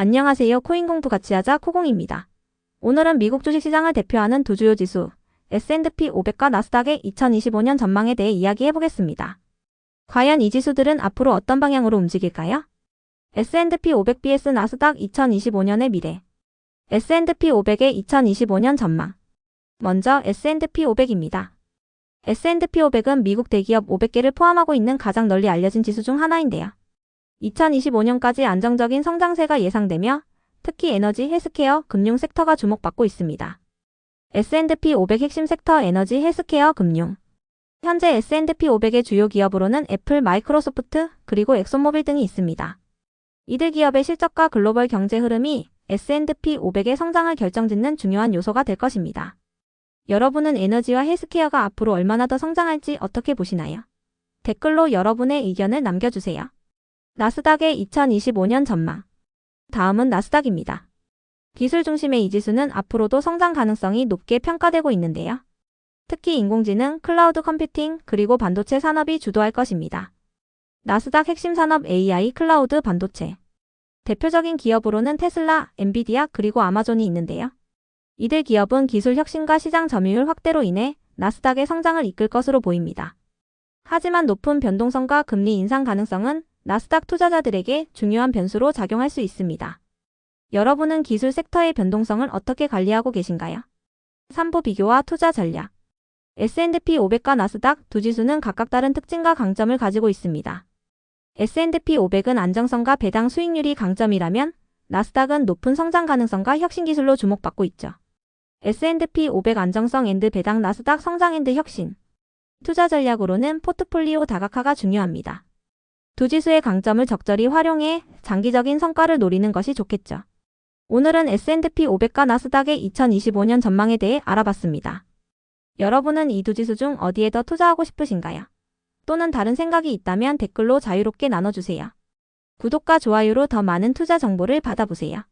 안녕하세요. 코인 공부 같이 하자 코공입니다. 오늘은 미국 주식시장을 대표하는 두 주요 지수 S&P 500과 나스닥의 2025년 전망에 대해 이야기해 보겠습니다. 과연 이 지수들은 앞으로 어떤 방향으로 움직일까요? S&P 500 vs 나스닥 2025년의 미래 S&P 500의 2025년 전망 먼저 S&P 500입니다. S&P 500은 미국 대기업 500개를 포함하고 있는 가장 널리 알려진 지수 중 하나인데요. 2025년까지 안정적인 성장세가 예상되며 특히 에너지, 헬스케어, 금융 섹터가 주목받고 있습니다. S&P 500 핵심 섹터 에너지, 헬스케어, 금융 현재 S&P 500의 주요 기업으로는 애플, 마이크로소프트, 그리고 엑소모빌 등이 있습니다. 이들 기업의 실적과 글로벌 경제 흐름이 S&P 500의 성장을 결정짓는 중요한 요소가 될 것입니다. 여러분은 에너지와 헬스케어가 앞으로 얼마나 더 성장할지 어떻게 보시나요? 댓글로 여러분의 의견을 남겨주세요. 나스닥의 2025년 전망. 다음은 나스닥입니다. 기술 중심의 이 지수는 앞으로도 성장 가능성이 높게 평가되고 있는데요. 특히 인공지능, 클라우드 컴퓨팅, 그리고 반도체 산업이 주도할 것입니다. 나스닥 핵심 산업 AI, 클라우드, 반도체. 대표적인 기업으로는 테슬라, 엔비디아, 그리고 아마존이 있는데요. 이들 기업은 기술 혁신과 시장 점유율 확대로 인해 나스닥의 성장을 이끌 것으로 보입니다. 하지만 높은 변동성과 금리 인상 가능성은 나스닥 투자자들에게 중요한 변수로 작용할 수 있습니다. 여러분은 기술 섹터의 변동성을 어떻게 관리하고 계신가요? 3부 비교와 투자 전략 S&P 500과 나스닥 두 지수는 각각 다른 특징과 강점을 가지고 있습니다. S&P 500은 안정성과 배당 수익률이 강점이라면 나스닥은 높은 성장 가능성과 혁신 기술로 주목받고 있죠. S&P 500 안정성 앤드 배당 나스닥 성장 앤드 혁신 투자 전략으로는 포트폴리오 다각화가 중요합니다. 두 지수의 강점을 적절히 활용해 장기적인 성과를 노리는 것이 좋겠죠. 오늘은 S&P 500과 나스닥의 2025년 전망에 대해 알아봤습니다. 여러분은 이 두 지수 중 어디에 더 투자하고 싶으신가요? 또는 다른 생각이 있다면 댓글로 자유롭게 나눠주세요. 구독과 좋아요로 더 많은 투자 정보를 받아보세요.